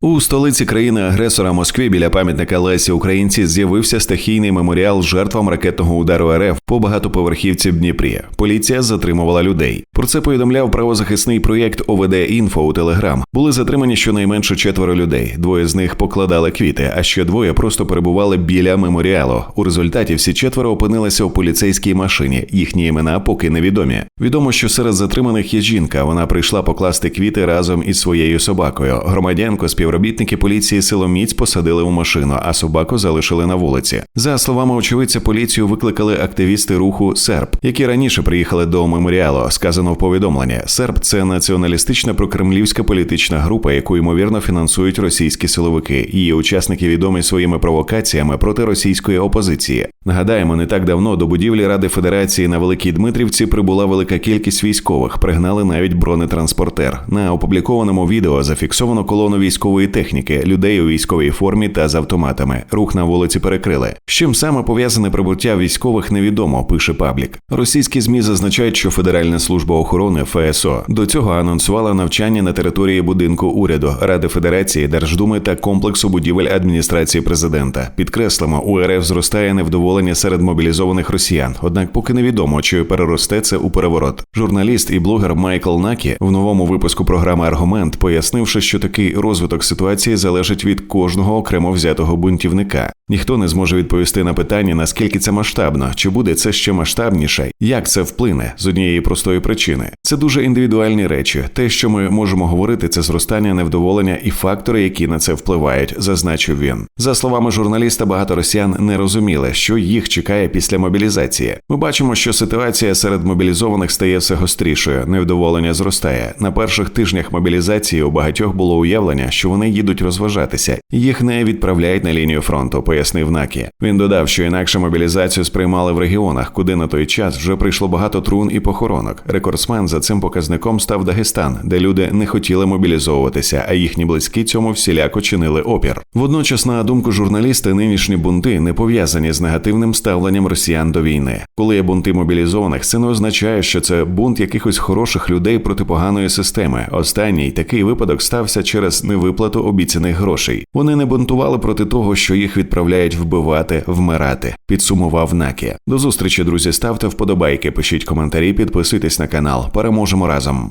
У столиці країни-агресора Москві біля пам'ятника Лесі Українці з'явився стихійний меморіал жертвам ракетного удару РФ по багатоповерхівці в Дніпрі. Поліція затримувала людей. Про це повідомляв правозахисний проєкт ОВД Інфо у Телеграм. Були затримані щонайменше четверо людей. Двоє з них покладали квіти, а ще двоє просто перебували біля меморіалу. У результаті всі четверо опинилися у поліцейській машині. Їхні імена поки невідомі. Відомо, що серед затриманих є жінка. Вона прийшла покласти квіти разом із своєю собакою. Громадянко Громадянку співробітники поліції силоміць посадили у машину, а собаку залишили на вулиці. За словами очевидця, поліцію викликали активісти руху Серб, які раніше приїхали до меморіалу. Сказано в повідомленні. Серб це націоналістична прокремлівська політична група, яку ймовірно фінансують російські силовики. Її учасники відомі своїми провокаціями проти російської опозиції. Нагадаємо, не так давно до будівлі Ради Федерації на Великій Дмитрівці прибула велика кількість військових. Пригнали навіть бронетранспортер. На опублікованому відео зафіксовано колону військової техніки, людей у військовій формі та з автоматами. Рух на вулиці перекрили. З чим саме пов'язане прибуття військових невідомо, пише паблік. Російські змі зазначають, що Федеральна служба охорони ФСО до цього анонсувала навчання на території будинку уряду, Ради Федерації, Держдуми та комплексу будівель адміністрації президента. Підкреслимо, у РФ зростає невдоволення серед мобілізованих росіян. Однак, поки невідомо, чи переросте це у переворот. Журналіст і блогер Майкл Накі в новому випуску програми Аргумент пояснивши, що такий розвиток ситуації залежить від кожного окремо взятого бунтівника. Ніхто не зможе відповісти на питання, наскільки це масштабно, чи буде це ще масштабніше, як це вплине з однієї простої причини. Це дуже індивідуальні речі. Те, що ми можемо говорити, це зростання невдоволення і фактори, які на це впливають, зазначив він. За словами журналіста, багато росіян не розуміли, що їх чекає після мобілізації. Ми бачимо, що ситуація серед мобілізованих стає все гострішою, невдоволення зростає. На перших тижнях мобілізації у багатьох було уявлення, що вони їдуть розважатися, їх не відправляють на лінію фронту пояснив Накі. Він додав, що інакше мобілізацію сприймали в регіонах, куди на той час вже прийшло багато трун і похоронок. Рекордсмен за цим показником став Дагестан, де люди не хотіли мобілізовуватися, а їхні близькі цьому всіляко чинили опір. Водночас, на думку журналіста, нинішні бунти не пов'язані з негативним ставленням росіян до війни. Коли є бунти мобілізованих, це не означає, що це бунт якихось хороших людей проти поганої системи. Останній такий випадок стався через невиплату обіцяних грошей. Вони не бунтували проти того, що їх відправляли відправляють вбивати, вмирати. Підсумував Накі. До зустрічі, друзі. Ставте вподобайки, пишіть коментарі, підписуйтесь на канал. Переможемо разом.